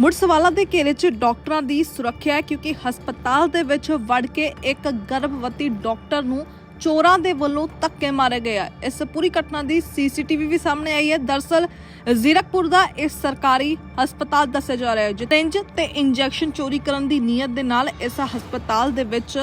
ਮੁੜ ਸਵਾਲਾਂ ਦੇ ਘੇਰੇ 'ਚ ਡਾਕਟਰਾਂ ਦੀ ਸੁਰੱਖਿਆ ਕਿਉਂਕਿ ਹਸਪਤਾਲ ਦੇ ਵਿੱਚ ਵੜ ਕੇ ਇੱਕ ਗਰਭਵਤੀ ਡਾਕਟਰ ਨੂੰ ਚੋਰਾਂ ਦੇ ਵੱਲੋਂ ਧੱਕੇ ਮਾਰੇ ਗਏ ਆ। ਇਸ ਪੂਰੀ ਘਟਨਾ ਦੀ ਸੀਸੀਟੀਵੀ ਵੀ ਸਾਹਮਣੇ ਆਈ ਹੈ। ਦਰਸਲ, ਜ਼ੀਰਕਪੁਰ ਦਾ ਇਹ ਸਰਕਾਰੀ ਹਸਪਤਾਲ ਦੱਸਿਆ ਜਾ ਰਿਹਾ ਹੈ, ਜਿੱਥੇ ਤੇ ਇੰਜੈਕਸ਼ਨ ਚੋਰੀ ਕਰਨ ਦੀ ਨੀਅਤ ਦੇ ਨਾਲ ਇਸ ਹਸਪਤਾਲ ਦੇ ਵਿੱਚ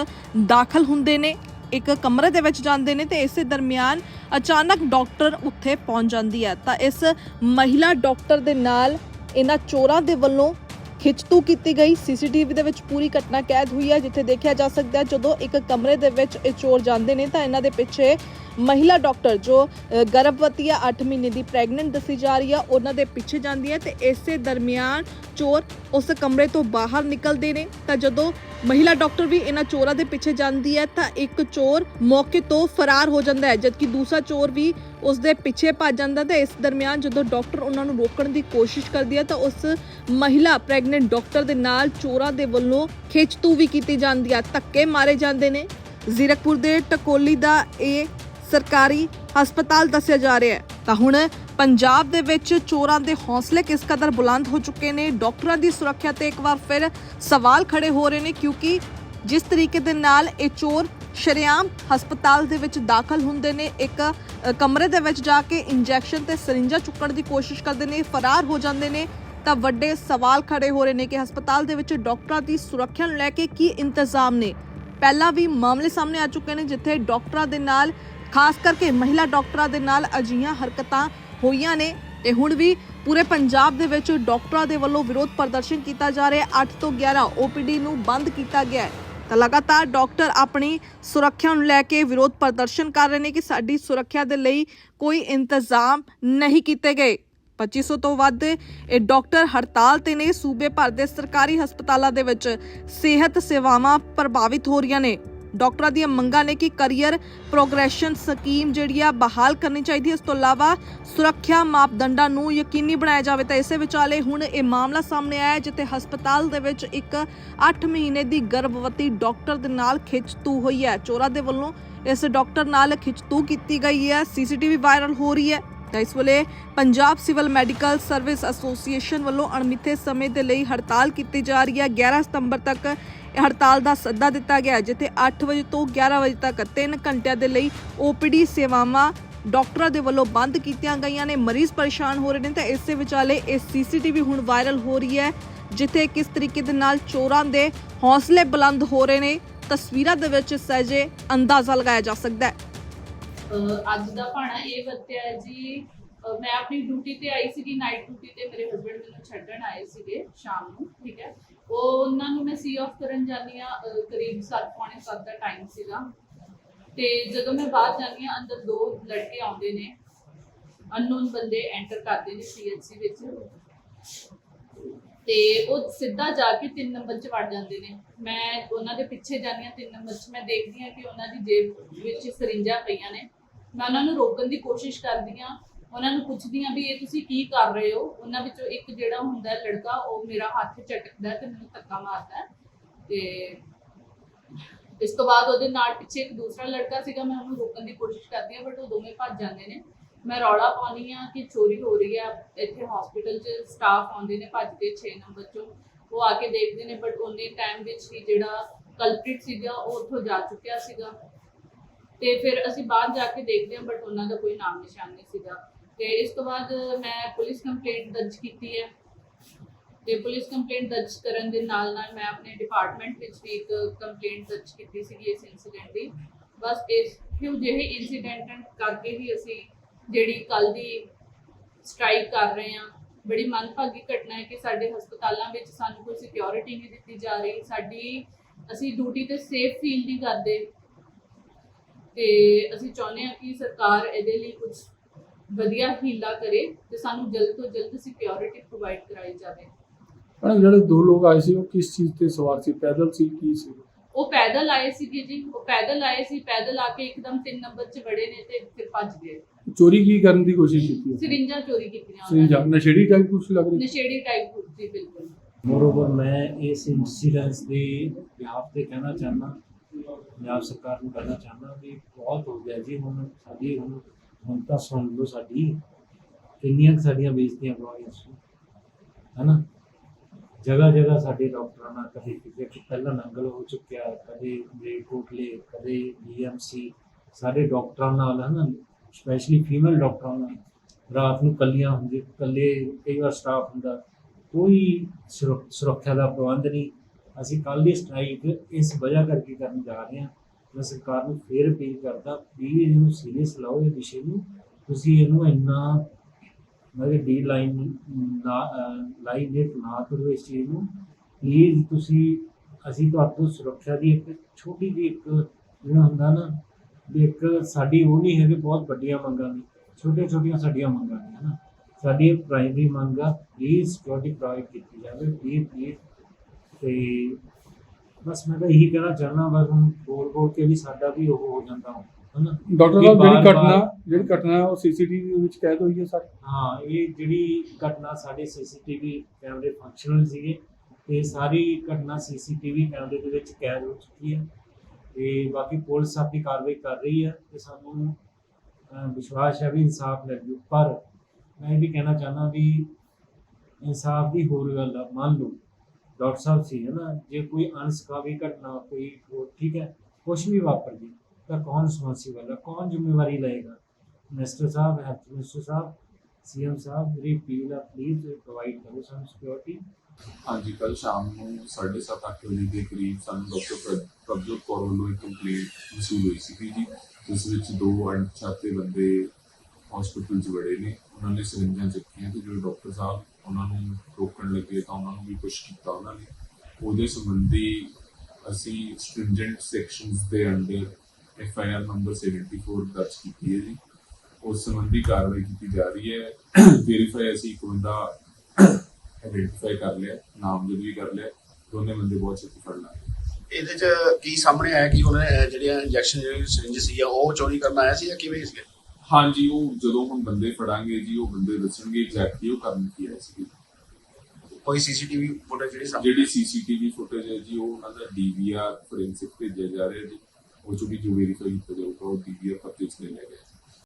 ਦਾਖਲ ਹੁੰਦੇ ਨੇ, ਇੱਕ ਕਮਰੇ ਦੇ ਵਿੱਚ ਜਾਂਦੇ ਨੇ ਤੇ ਇਸੇ ਦਰਮਿਆਨ ਅਚਾਨਕ ਡਾਕਟਰ ਉੱਥੇ ਪਹੁੰਚ ਜਾਂਦੀ ਹੈ। ਤਾਂ ਇਸ ਮਹਿਲਾ ਡਾਕਟਰ ਦੇ ਨਾਲ ਇਹਨਾਂ ਚੋਰਾਂ ਦੇ ਵੱਲੋਂ ਖਿੱਚਤੂ ਕੀਤੀ ਗਈ। ਸੀਸੀਟੀਵੀ ਦੇ ਵਿੱਚ ਪੂਰੀ ਘਟਨਾ ਕੈਦ ਹੋਈ ਹੈ, ਜਿੱਥੇ ਦੇਖਿਆ ਜਾ ਸਕਦਾ ਹੈ ਜਦੋਂ ਇੱਕ ਕਮਰੇ ਦੇ ਵਿੱਚ ਇਹ ਚੋਰ ਜਾਂਦੇ ਨੇ ਤਾਂ ਇਹਨਾਂ ਦੇ ਪਿੱਛੇ ਮਹਿਲਾ ਡਾਕਟਰ ਜੋ ਗਰਭਵਤੀ ਆ 8 ਮਹੀਨੇ ਦੀ ਪ੍ਰੈਗਨੈਂਟ ਦੱਸੀ ਜਾ ਰਹੀ ਆ, ਉਹਨਾਂ ਦੇ ਪਿੱਛੇ ਜਾਂਦੀ ਹੈ ਤੇ ਇਸੇ ਦਰਮਿਆਨ ਚੋਰ ਉਸ ਕਮਰੇ ਤੋਂ ਬਾਹਰ ਨਿਕਲਦੇ ਨੇ। ਤਾਂ ਜਦੋਂ ਮਹਿਲਾ ਡਾਕਟਰ ਵੀ ਇਹਨਾਂ ਚੋਰਾਂ ਦੇ ਪਿੱਛੇ ਜਾਂਦੀ ਹੈ, ਤਾਂ ਇੱਕ ਚੋਰ ਮੌਕੇ ਤੋਂ ਫਰਾਰ ਹੋ ਜਾਂਦਾ ਹੈ, ਜਦਕਿ ਦੂਸਰਾ ਚੋਰ ਵੀ ਉਸ ਦੇ ਪਿੱਛੇ ਭੱਜ ਜਾਂਦਾ ਤੇ ਇਸ ਦਰਮਿਆਨ ਜਦੋਂ ਡਾਕਟਰ ਉਹਨਾਂ ਨੂੰ ਰੋਕਣ ਦੀ ਕੋਸ਼ਿਸ਼ ਕਰਦੀ ਹੈ, ਤਾਂ ਉਸ ਮਹਿਲਾ ਪ੍ਰੈਗਨੈਂਟ ਡਾਕਟਰ ਦੇ ਨਾਲ ਚੋਰਾਂ ਦੇ ਵੱਲੋਂ ਖੇਚਤੂ ਵੀ ਕੀਤੀ ਜਾਂਦੀ ਹੈ, ਧੱਕੇ ਮਾਰੇ ਜਾਂਦੇ ਨੇ। ਜ਼ੀਰਕਪੁਰ ਦੇ ਟਕੋਲੀ ਦਾ ਇਹ ਸਰਕਾਰੀ ਹਸਪਤਾਲ ਦੱਸਿਆ ਜਾ ਰਿਹਾ ਹੈ। ਤਾਂ ਹੁਣ ਪੰਜਾਬ ਦੇ ਵਿੱਚ ਚੋਰਾਂ ਦੇ ਹੌਸਲੇ ਕਿਸ ਕਦਰ ਬੁਲੰਦ ਹੋ ਚੁੱਕੇ ਨੇ? ਡਾਕਟਰਾਂ ਦੀ ਸੁਰੱਖਿਆ ਤੇ ਇੱਕ ਵਾਰ ਫਿਰ ਸਵਾਲ ਖੜੇ ਹੋ ਰਹੇ ਨੇ ਕਿਉਂਕਿ ਜਿਸ ਤਰੀਕੇ ਦੇ ਨਾਲ ਇਹ ਚੋਰ ਸ਼ਰੇਆਮ ਹਸਪਤਾਲ ਦੇ ਵਿੱਚ ਦਾਖਲ ਹੁੰਦੇ ਨੇ, ਇੱਕ ਕਮਰੇ ਦੇ ਵਿੱਚ ਜਾ ਕੇ ਇੰਜੈਕਸ਼ਨ ਤੇ ਸਰਿੰਜਾਂ ਚੁੱਕਣ ਦੀ ਕੋਸ਼ਿਸ਼ ਕਰਦੇ ਨੇ, ਫਰਾਰ ਹੋ ਜਾਂਦੇ ਨੇ, ਤਾਂ ਵੱਡੇ ਸਵਾਲ ਖੜੇ ਹੋ ਰਹੇ ਨੇ ਕਿ ਹਸਪਤਾਲ ਦੇ ਵਿੱਚ ਡਾਕਟਰਾਂ ਦੀ ਸੁਰੱਖਿਆ ਨੂੰ ਲੈ ਕੇ ਕੀ ਇੰਤਜ਼ਾਮ ਨੇ? ਪਹਿਲਾਂ ਵੀ ਮਾਮਲੇ ਸਾਹਮਣੇ ਆ ਚੁੱਕੇ ਨੇ, ਜਿੱਥੇ ਡਾਕਟਰਾਂ ਦੇ ਨਾਲ ਖਾਸ ਕਰਕੇ ਮਹਿਲਾ ਡਾਕਟਰਾਂ ਦੇ ਨਾਲ ਅਜਿਹੀਆਂ ਹਰਕਤਾਂ ਹੋਈਆਂ ਨੇ ਤੇ ਹੁਣ ਵੀ ਪੂਰੇ ਪੰਜਾਬ ਦੇ ਵਿੱਚ ਡਾਕਟਰਾਂ ਦੇ ਵੱਲੋਂ ਵਿਰੋਧ ਪ੍ਰਦਰਸ਼ਨ ਕੀਤਾ ਜਾ ਰਿਹਾ ਹੈ। 8 ਤੋਂ 11 OPD ਨੂੰ ਬੰਦ ਕੀਤਾ ਗਿਆ ਹੈ। ਤਾਂ ਲਗਾਤਾਰ ਡਾਕਟਰ ਆਪਣੀ ਸੁਰੱਖਿਆ ਨੂੰ ਲੈ ਕੇ ਵਿਰੋਧ ਪ੍ਰਦਰਸ਼ਨ ਕਰ ਰਹੇ ਨੇ ਕਿ ਸਾਡੀ ਸੁਰੱਖਿਆ ਦੇ ਲਈ ਕੋਈ ਇੰਤਜ਼ਾਮ ਨਹੀਂ ਕੀਤੇ ਗਏ। 2500 ਤੋਂ ਵੱਧ ਇਹ ਡਾਕਟਰ ਹੜਤਾਲ ਤੇ ਨੇ ਸੂਬੇ ਭਰ ਦੇ ਸਰਕਾਰੀ ਹਸਪਤਾਲਾਂ ਦੇ ਵਿੱਚ ਸਿਹਤ ਸੇਵਾਵਾਂ ਪ੍ਰਭਾਵਿਤ ਹੋ ਰਹੀਆਂ ਨੇ। ਡਾਕਟਰਾਂ ਦੀਆਂ ਮੰਗਾਂ ਨੇ ਕਿ ਕੈਰੀਅਰ ਪ੍ਰੋਗਰੈਸ਼ਨ ਸਕੀਮ ਜਿਹੜੀ ਆ ਬਹਾਲ ਕਰਨੀ ਚਾਹੀਦੀ ਹੈ। ਇਸ ਤੋਂ ਇਲਾਵਾ ਸੁਰੱਖਿਆ ਮਾਪਦੰਡਾਂ ਨੂੰ ਯਕੀਨੀ ਬਣਾਇਆ ਜਾਵੇ ਤਾਂ ਇਸੇ ਵਿਚਾਲੇ ਹੁਣ ਇਹ ਮਾਮਲਾ ਸਾਹਮਣੇ ਆਇਆ ਜਿੱਥੇ ਹਸਪਤਾਲ ਦੇ ਵਿੱਚ ਇੱਕ 8 ਮਹੀਨੇ ਦੀ ਗਰਭਵਤੀ ਡਾਕਟਰ ਦੇ ਨਾਲ ਖਿੱਚਤੂ ਹੋਈ ਹੈ। ਚੋਰਾਂ ਦੇ ਵੱਲੋਂ ਇਸ ਡਾਕਟਰ ਨਾਲ ਖਿੱਚਤੂ ਕੀਤੀ ਗਈ ਹੈ। ਸੀਸੀਟੀਵੀ ਵਾਇਰਲ ਹੋ ਰਹੀ ਹੈ। ਤਾਂ ਇਸ ਵੇਲੇ Punjab civil medical service association ਵੱਲੋਂ ਅਣਮਿੱਥੇ ਸਮੇਂ ਦੇ ਲਈ ਹੜਤਾਲ ਕੀਤੀ ਜਾ ਰਹੀ ਹੈ। 11 ਸਤੰਬਰ ਤੱਕ ਹੜਤਾਲ ਦਾ ਸੱਦਾ ਦਿੱਤਾ ਗਿਆ, ਜਿੱਥੇ 8 ਵਜੇ ਤੋਂ 11 ਵਜੇ ਤੱਕ 3 ਘੰਟਿਆਂ ਦੇ ਲਈ OPD ਸੇਵਾਵਾਂ ਡਾਕਟਰਾਂ ਦੇ ਵੱਲੋਂ ਬੰਦ ਕੀਤੀਆਂ ਗਈਆਂ ਨੇ। ਮਰੀਜ਼ ਪਰੇਸ਼ਾਨ ਹੋ ਰਹੇ ਨੇ ਤਾਂ ਇਸੇ ਵਿਚਾਲੇ ਇਹ ਸੀਸੀਟੀਵੀ ਹੁਣ ਵਾਇਰਲ ਹੋ ਰਹੀ ਹੈ, ਜਿੱਥੇ ਕਿਸ ਤਰੀਕੇ ਦੇ ਨਾਲ ਚੋਰਾਂ ਦੇ ਹੌਸਲੇ ਬੁਲੰਦ ਹੋ ਰਹੇ ਨੇ, ਤਸਵੀਰਾਂ ਦੇ ਵਿੱਚ ਸਹਿਜੇ ਅੰਦਾਜ਼ਾ ਲਗਾਇਆ ਜਾ ਸਕਦਾ ਹੈ। ਅੱਜ ਦਾ ਭਾਣਾ ਇਹ ਵਰਤਿਆ ਹੈ ਜੀ। ਮੈਂ ਆਪਣੀ ਡਿਊਟੀ ਤੇ ਆਈ ਸੀਗੀ ਨਾਈਟ ਡਿਊਟੀ ਤੇ ਮੇਰੇ ਹਸਬੰਡ ਮੈਨੂੰ ਛੱਡਣ ਆਏ ਸੀਗੇ ਸ਼ਾਮ ਨੂੰ, ਠੀਕ ਹੈ। ਉਹ ਉਹਨਾਂ ਨੂੰ ਮੈਂ ਸੀ ਆਫ ਕਰਨ ਜਾਂਦੀ ਆ ਕਰੀਬ 7 ਪੌਣੇ 7 ਦਾ ਟਾਈਮ ਸੀਗਾ। ਤੇ ਜਦੋਂ ਮੈਂ ਬਾਹਰ ਜਾਂਦੀ ਆ ਅੰਦਰ ਦੋ ਲੜਕੇ ਆਉਂਦੇ ਨੇ। ਅਨਨੋਨ ਬੰਦੇ ਐਂਟਰ ਕਰਦੇ ਨੇ ਸੀਐਚਸੀ ਵਿੱਚ। ਤੇ ਉਹ ਸਿੱਧਾ ਜਾ ਕੇ 3 ਨੰਬਰ 'ਚ ਵੜ ਜਾਂਦੇ ਨੇ। ਮੈਂ ਉਹਨਾਂ ਦੇ ਪਿੱਛੇ ਜਾਂਦੀ ਆ 3 ਨੰਬਰ 'ਚ ਮੈਂ ਦੇਖਦੀ ਆ ਕਿ ਉਹਨਾਂ ਦੀ ਜੇਬ ਵਿੱਚ ਸਰਿੰਜਾਂ ਪਈਆਂ ਨੇ। ਮੈਂ ਉਹਨਾਂ ਨੂੰ ਰੋਕਣ ਦੀ ਕੋਸ਼ਿਸ਼ ਕਰਦੀ ਹਾਂ, ਉਹਨਾਂ ਨੂੰ ਪੁੱਛਦੀ ਹਾਂ ਵੀ ਇਹ ਤੁਸੀਂ ਕੀ ਕਰ ਰਹੇ ਹੋ? ਉਹਨਾਂ ਵਿੱਚੋਂ ਇੱਕ ਜਿਹੜਾ ਹੁੰਦਾ ਹੈ ਲੜਕਾ, ਉਹ ਮੇਰਾ ਹੱਥ ਝਟਕਦਾ ਤੇ ਮੈਨੂੰ ਧੱਕਾ ਮਾਰਦਾ ਹੈ। ਤੇ ਇਸ ਤੋਂ ਬਾਅਦ ਉਹਦੇ ਨਾਲ ਪਿੱਛੇ ਇੱਕ ਦੂਸਰਾ ਲੜਕਾ ਸੀਗਾ, ਮੈਂ ਉਹਨੂੰ ਰੋਕਣ ਦੀ ਕੋਸ਼ਿਸ਼ ਕਰਦੀ ਹਾਂ ਬਟ ਉਹ ਦੋਵੇਂ ਭੱਜ ਜਾਂਦੇ ਨੇ। ਮੈਂ ਰੌਲਾ ਪਾਉਣੀ ਆ ਕਿ ਚੋਰੀ ਹੋ ਰਹੀ ਹੈ, ਇੱਥੇ ਹਸਪੀਟਲ 'ਚ ਸਟਾਫ ਆਉਂਦੇ ਨੇ ਭੱਜ ਕੇ 6 ਨੰਬਰ 'ਚੋਂ। ਉਹ ਆ ਕੇ ਦੇਖਦੇ ਨੇ ਬਟ ਉਹਨੇ ਟਾਈਮ ਵਿੱਚ ਹੀ ਜਿਹੜਾ ਕਲਪ੍ਰਿਟ ਸੀਗਾ, ਉਹ ਉੱਥੋਂ ਜਾ ਚੁੱਕਿਆ ਸੀਗਾ। ਤੇ ਫਿਰ ਅਸੀਂ ਬਾਹਰ ਜਾ ਕੇ ਦੇਖਦੇ ਹਾਂ ਬਟ ਉਹਨਾਂ ਦਾ ਕੋਈ ਨਾਮ ਨਿਸ਼ਾਨ ਨਹੀਂ ਸੀਗਾ। ਤੇ ਇਸ ਤੋਂ ਬਾਅਦ ਮੈਂ ਪੁਲਿਸ ਕੰਪਲੇਂਟ ਦਰਜ ਕੀਤੀ ਹੈ। ਤੇ ਪੁਲਿਸ ਕੰਪਲੇਂਟ ਦਰਜ ਕਰਨ ਦੇ ਨਾਲ ਨਾਲ ਮੈਂ ਆਪਣੇ ਡਿਪਾਰਟਮੈਂਟ ਵਿੱਚ ਵੀ ਇੱਕ ਕੰਪਲੇਂਟ ਦਰਜ ਕੀਤੀ ਸੀਗੀ ਇਸ ਇਨਸੀਡੈਂਟ ਦੀ। ਬਸ ਇਸ ਕਿਉਂ ਜਿਹੇ ਇਨਸੀਡੈਂਟ ਕਰਕੇ ਹੀ ਅਸੀਂ ਜਿਹੜੀ ਕੱਲ ਦੀ ਸਟ੍ਰਾਈਕ ਕਰ ਰਹੇ ਹਾਂ। ਬੜੀ ਮੰਦਭਾਗੀ ਘਟਨਾ ਹੈ ਕਿ ਸਾਡੇ ਹਸਪਤਾਲਾਂ ਵਿੱਚ ਸਾਨੂੰ ਕੋਈ ਸਿਕਿਉਰਿਟੀ ਨਹੀਂ ਦਿੱਤੀ ਜਾ ਰਹੀ। ਸਾਡੀ, ਅਸੀਂ ਡਿਊਟੀ ਤੇ ਸੇਫ ਫੀਲ ਨਹੀਂ ਕਰਦੇ। ਤੇ ਅਸੀਂ ਚਾਹੁੰਦੇ ਹਾਂ ਕਿ ਸਰਕਾਰ ਇਹਦੇ ਲਈ ਕੁਝ ਵਧੀਆ ਹੀਲਾ ਕਰੇ ਤੇ ਸਾਨੂੰ ਜਲਦ ਤੋਂ ਜਲਦ ਸਿਕਿਉਰਿਟੀ ਪ੍ਰੋਵਾਈਡ ਕਰਾਈ ਜਾਵੇ। ਮੈਡਮ ਜਿਹੜੇ ਦੋ ਲੋਕ ਆਏ ਸੀ ਉਹ ਕਿਸ ਚੀਜ਼ ਤੇ ਸਵਾਰ ਸੀ? ਪੈਦਲ ਸੀ ਕੀ ਸੀ? ਉਹ ਪੈਦਲ ਆਏ ਸੀਗੇ ਜੀ। ਉਹ ਪੈਦਲ ਆਏ ਸੀ ਪੈਦਲ ਆ ਕੇ ਇੱਕਦਮ 3 ਨੰਬਰ 'ਚ ਵੜੇ ਨੇ ਤੇ ਫਿਰ ਭੱਜ ਗਏ। ਚੋਰੀ ਕੀ ਕਰਨ ਦੀ ਕੋਸ਼ਿਸ਼ ਕੀਤੀ ਸਿਰਿੰਜਾਂ ਚੋਰੀ ਕੀਤੀਆਂ ਸੀ ਜਾਂ ਨਸ਼ੇੜੀ ਟਾਈਪ ਕੁਝ ਲੱਗ ਰਹੀ? ਨਸ਼ੇੜੀ ਟਾਈਪ ਸੀ ਬਿਲਕੁਲ। ਮੋਰਓਵਰ ਮੈਂ ਇਸ ਇਨਸੀਡੈਂਸ ਦੇ ਬਿਹਾਫ ਤੇ ਕਹਿਣਾ ਚਾਹੁੰਦਾ ਪੰਜਾਬ ਸਰਕਾਰ ਨੂੰ ਕਹਿਣਾ ਚਾਹੁੰਦਾ ਵੀ ਬਹੁਤ ਹੋ ਗਿਆ ਜੀ, ਹੁਣ ਸਾਡੀ ਹੁਣ ਹੁਣ ਤਾਂ ਸੁਣ ਲਓ ਸਾਡੀ, ਕਿੰਨੀਆਂ ਸਾਡੀਆਂ ਬੇਇੱਜ਼ਤੀਆਂ ਕਰਵਾਈਆਂ ਸੀ। ਹਨਾ? ਜਗ੍ਹਾ ਜਗ੍ਹਾ ਸਾਡੇ ਡਾਕਟਰਾਂ ਨਾਲ ਕਦੇ ਕਿਤੇ ਪਹਿਲਾਂ ਨੰਗਲ ਹੋ ਚੁੱਕਿਆ, ਕਦੇ ਮਲੇਰਕੋਟਲੇ ਕਦੇ ਡੀਐਮਸੀ ਸਾਡੇ ਡਾਕਟਰਾਂ ਨਾਲ ਹੈ ਨਾ ਸਪੈਸ਼ਲੀ ਫੀਮੇਲ ਡਾਕਟਰਾਂ ਨਾਲ। ਰਾਤ ਨੂੰ ਕੱਲੀਆਂ ਹੁੰਦੀ ਕੱਲੇ ਕਈ ਵਾਰ ਸਟਾਫ ਹੁੰਦਾ। ਕੋਈ ਸੁਰੱਖਿਆ ਦਾ ਪ੍ਰਬੰਧ ਨਹੀਂ। ਅਸੀਂ ਕੱਲ੍ਹ ਦੀ ਸਟ੍ਰਾਈਕ ਇਸ ਵਜ੍ਹਾ ਕਰਕੇ ਕਰਨ ਜਾ ਰਹੇ ਹਾਂ ਮੈਂ ਸਰਕਾਰ ਨੂੰ ਫੇਰ ਅਪੀਲ ਕਰਦਾ ਪਲੀਜ਼ ਇਹਨੂੰ ਸੀਰੀਅਸ ਲਓ ਇਹ ਵਿਸ਼ੇ ਨੂੰ। ਤੁਸੀਂ ਇਹਨੂੰ ਇੰਨਾ ਮਤਲਬ ਡੀ ਲਾਈਨ ਨਾ ਲਾਈਨ ਦੇ ਨਾ ਕਰੋ ਇਸ ਚੀਜ਼ ਨੂੰ। ਪਲੀਜ਼ ਤੁਸੀਂ, ਅਸੀਂ ਤੁਹਾਡੇ ਤੋਂ ਸੁਰੱਖਿਆ ਦੀ ਇੱਕ ਛੋਟੀ ਜਿਹੀ ਇੱਕ ਜਿਹੜਾ ਹੁੰਦਾ ਨਾ ਵੀ ਇੱਕ ਸਾਡੀ ਉਹ ਨਹੀਂ ਹੈ ਕਿ ਬਹੁਤ ਵੱਡੀਆਂ ਮੰਗਾਂ ਨੇ। ਛੋਟੀਆਂ ਛੋਟੀਆਂ ਸਾਡੀਆਂ ਮੰਗਾਂ ਨੇ ਹਨਾ ਸਾਡੀ ਇਹ ਪ੍ਰਾਇਮਰੀ ਮੰਗ ਆ ਪਲੀਜ਼ ਸਿਕਿਉਰਿਟੀ ਪ੍ਰੋਵਾਈਡ ਕੀਤੀ ਜਾਵੇ। ਪਲੀਜ਼ ਪਲੀਜ਼ ਤੇ ਬਸ ਮੈਂ ਤਾਂ ਇਹੀ ਕਹਿਣਾ ਚਾਹੁੰਦਾ ਬਸ ਹੁਣ ਬੋਲ ਬੋਲ ਕੇ ਵੀ ਸਾਡਾ ਵੀ ਉਹ ਹੋ ਜਾਂਦਾ ਹਨਾ? ਡਾਕਟਰ ਸਾਹਿਬ ਜਿਹੜੀ ਘਟਨਾ ਜਿਹੜੀ ਘਟਨਾ ਉਹ ਸੀਸੀਟੀਵੀ ਵਿੱਚ ਕੈਦ ਹੋਈ ਹੈ ਸਰ? ਹਾਂ ਇਹ ਜਿਹੜੀ ਘਟਨਾ ਸਾਡੇ ਸੀਸੀਟੀਵੀ ਕੈਮਰੇ ਫੰਕਸ਼ਨਲ ਸੀਗੇ ਤੇ ਸਾਰੀ ਘਟਨਾ ਸੀਸੀਟੀਵੀ ਕੈਮਰੇ ਦੇ ਵਿੱਚ ਕੈਦ ਹੋ ਚੁੱਕੀ ਹੈ ਤੇ ਬਾਕੀ ਪੁਲਿਸ ਆਪਣੀ ਕਾਰਵਾਈ ਕਰ ਰਹੀ ਹੈ ਤੇ ਸਾਨੂੰ ਵਿਸ਼ਵਾਸ ਹੈ ਵੀ ਇਨਸਾਫ ਮਿਲੂ ਪਰ ਮੈਂ ਇਹ ਵੀ ਕਹਿਣਾ ਚਾਹੁੰਦਾ ਵੀ ਇਨਸਾਫ ਦੀ ਹੋਰ ਗੱਲ ਆ ਮੰਨ ਲਓ ਡਾਕਟਰ ਸਾਹਿਬ ਸੀ, ਹੈ ਨਾ? ਜੇ ਕੋਈ ਅਣਸਕਾਵੀ ਘਟਨਾ ਕੋਈ ਹੋਰ, ਠੀਕ ਹੈ? ਕੁਝ ਵੀ ਵਾਪਰ ਗਈ ਤਾਂ ਕੌਣ ਰਿਸਪੌਂਸੀਬਲ ਹੈ ਕੌਣ ਜ਼ਿੰਮੇਵਾਰੀ ਲਏਗਾ? Minister sahib, health minister sahib, CM sahib, ਮੇਰੀ ਅਪੀਲ ਆ ਪਲੀਜ਼ ਪ੍ਰੋਵਾਈਡ ਕਰੋ ਸਾਨੂੰ ਸਿਕਿਉਰਿਟੀ ਹਾਂਜੀ ਕੱਲ ਸ਼ਾਮ ਨੂੰ 7:30 ਅੱਠ ਵਜੇ ਦੇ ਕਰੀਬ ਸਾਨੂੰ ਡਾਕਟਰ ਪ੍ਰਭਜੋਤ ਕੌਰ ਵੱਲੋਂ ਇੱਕ ਕੰਪਲੇਂਟ ਮਸੂਲ ਹੋਈ ਸੀ ਜੀ, ਜਿਸ ਵਿੱਚ ਦੋ ਅਣਪਛਾਤੇ ਬੰਦੇ ਹਸਪੀਟਲ 'ਚ ਵੜੇ ਨੇ। ਉਹਨਾਂ ਨੇ ਸਿਰਿੰਜਾਂ ਚੱਕੀਆਂ ਤੇ ਜਿਹੜੇ ਡਾਕਟਰ ਸਾਹਿਬ ਉਹਨਾਂ ਨੂੰ ਰੋਕਣ ਲੱਗੇ ਤਾਂ ਉਹਨਾਂ ਨੂੰ ਵੀ ਕੁਝ ਕੀਤਾ ਉਹਨਾਂ ਨੇ। ਉਹਦੇ ਸੰਬੰਧੀ ਅਸੀਂ ਸਟ੍ਰਿੰਜੈਂਟ ਸੈਕਸ਼ਨਸ ਦੇ under F I R number 74 ਦਰਜ ਕੀਤੀ ਹੈ ਜੀ। ਉਸ ਸੰਬੰਧੀ ਕਾਰਵਾਈ ਕੀਤੀ ਜਾ ਰਹੀ ਹੈ। ਵੈਰੀਫਾਈ ਅਸੀਂ ਇੱਕ ਬੰਦਾ ਆਇਡੈਂਟੀਫਾਈ ਕਰ ਲਿਆ ਨਾਮਜ਼ਦ ਵੀ ਕਰ ਲਿਆ, ਦੋਨੇ ਬੰਦੇ ਬਹੁਤ ਛੇਤੀ ਫੜ ਲਾਂਗੇ। ਇਹਦੇ ਚ ਕੀ ਸਾਹਮਣੇ ਆਇਆ ਕਿ ਉਹਨਾਂ ਜਿਹੜੀਆਂ ਇੰਜੈਕਸ਼ਨ ਜਿਹੜੀ ਸਿਰਿੰਜ ਸੀ ਉਹ ਚੋਰੀ ਕਰਨ ਆਇਆ ਸੀ ਜਾਂ ਕਿਵੇਂ ਸੀ ਹਾਂਜੀ ਉਹ ਜਦੋਂ ਹੁਣ ਬੰਦੇ ਫੜਾਂਗੇ ਜੀ ਉਹ ਬੰਦੇ ਦੱਸਣਗੇ ਐਗਜ਼ੈਕਟਲੀ ਉਹ ਕਰਨ ਕੀ ਆਏ ਸੀ ਕੋਈ ਸੀਸੀਟੀਵੀ ਫੁਟੇਜ ਜਿਹੜੀ ਸਾਹਮਣੇ ਜਿਹੜੀ ਸੀਸੀਟੀਵੀ ਫੁਟੇਜ ਹੈ ਜੀ ਉਹ ਉਹਨਾਂ ਦਾ ਡੀਵੀਆਰ ਫੋਰੈਂਸਿਕ ਭੇਜਿਆ ਜਾ ਰਿਹਾ ਜੀ। ਉਹ ਚੋਂ ਵੀ ਜੋ ਵੈਰੀਫਾਈ ਕੀਤਾ ਜਾਊਗਾ ਉਹ ਡੀਵੀਆਰ ਪਰਚੇਸ ਲੈ ਲਿਆ ਗਿਆ।